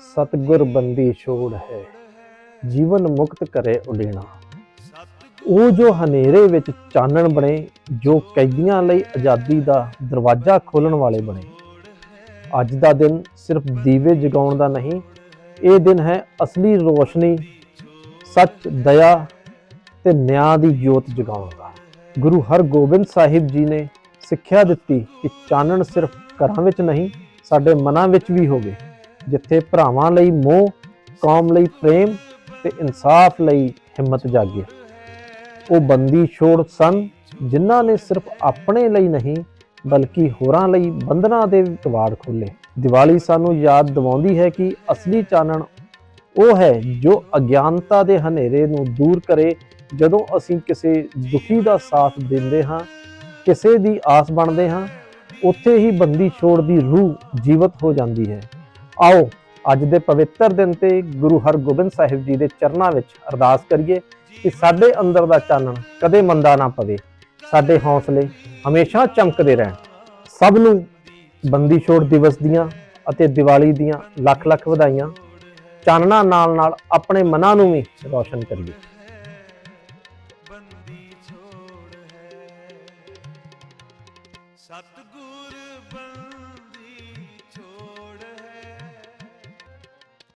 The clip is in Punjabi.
ਸਤਗੁਰ ਬੰਦੀ ਛੋੜ ਹੈ, ਜੀਵਨ ਮੁਕਤ ਕਰੇ ਉਡੇਣਾ। ਉਹ ਜੋ ਹਨੇਰੇ ਵਿੱਚ ਚਾਨਣ ਬਣੇ, ਜੋ ਕੈਦੀਆਂ ਲਈ ਆਜ਼ਾਦੀ ਦਾ ਦਰਵਾਜ਼ਾ ਖੋਲਣ ਵਾਲੇ ਬਣੇ। ਅੱਜ ਦਾ ਦਿਨ ਸਿਰਫ ਦੀਵੇ ਜਗਾਉਣ ਦਾ ਨਹੀਂ, ਇਹ ਦਿਨ ਹੈ ਅਸਲੀ ਰੋਸ਼ਨੀ, ਸੱਚ, ਦਇਆ ਤੇ ਨਿਆਂ ਦੀ ਜੋਤ ਜਗਾਉਣ ਦਾ। ਗੁਰੂ ਹਰਗੋਬਿੰਦ ਸਾਹਿਬ ਜੀ ਨੇ ਸਿੱਖਿਆ ਦਿੱਤੀ ਕਿ ਚਾਨਣ ਸਿਰਫ ਘਰਾਂ ਵਿੱਚ ਨਹੀਂ ਸਾਡੇ ਮਨਾਂ ਵਿੱਚ ਵੀ ਹੋਵੇ, ਜਿੱਥੇ ਭਰਾਵਾਂ ਲਈ ਮੋਹ, ਕੌਮ ਲਈ ਪ੍ਰੇਮ ਤੇ ਇਨਸਾਫ ਲਈ ਹਿੰਮਤ ਜਾਗੇ। ਉਹ ਬੰਦੀ ਛੋੜ ਸਨ, ਜਿਨ੍ਹਾਂ ਨੇ ਸਿਰਫ ਆਪਣੇ ਲਈ ਨਹੀਂ, ਬਲਕਿ ਹੋਰਾਂ ਲਈ ਬੰਧਨਾਂ ਦੇ ਕਵਾੜ ਖੋਲੇ ਦੀਵਾਲੀ ਸਾਨੂੰ ਯਾਦ ਦਿਵਾਉਂਦੀ ਹੈ ਕਿ ਅਸਲੀ ਚਾਨਣ ਉਹ ਹੈ ਜੋ ਅਗਿਆਨਤਾ ਦੇ ਹਨੇਰੇ ਨੂੰ ਦੂਰ ਕਰੇ। ਜਦੋਂ ਅਸੀਂ ਕਿਸੇ ਦੁਖੀ ਦਾ ਸਾਥ ਦਿੰਦੇ ਹਾਂ, ਕਿਸੇ ਦੀ ਆਸ ਬਣਦੇ ਹਾਂ ਉੱਥੇ ਹੀ ਬੰਦੀ ਛੋੜ ਦੀ ਰੂਹ ਜੀਵਤ ਹੋ ਜਾਂਦੀ ਹੈ। ਆਓ ਅੱਜ ਦੇ ਪਵਿੱਤਰ ਦਿਨ ਤੇ ਗੁਰੂ ਹਰਗੋਬਿੰਦ ਸਾਹਿਬ ਜੀ ਦੇ ਚਰਨਾਂ ਵਿੱਚ ਅਰਦਾਸ ਕਰੀਏ ਕਿ ਸਾਡੇ ਅੰਦਰ ਦਾ ਚਾਨਣ ਕਦੇ ਮੰਦਾ ਨਾ ਪਵੇ। ਸਾਡੇ ਹੌਸਲੇ ਹਮੇਸ਼ਾ ਚਮਕਦੇ ਰਹਿਣ। ਸਭ ਨੂੰ ਬੰਦੀ ਛੋੜ ਦਿਵਸ ਦੀਆਂ ਅਤੇ ਦੀਵਾਲੀ ਦੀਆਂ ਲੱਖ ਲੱਖ ਵਧਾਈਆਂ। ਚਾਨਣਾ ਨਾਲ ਨਾਲ ਆਪਣੇ ਮਨਾਂ ਨੂੰ ਵੀ ਰੌਸ਼ਨ ਕਰੀਏ। ਸਤਗੁਰ ਬੰਦੀ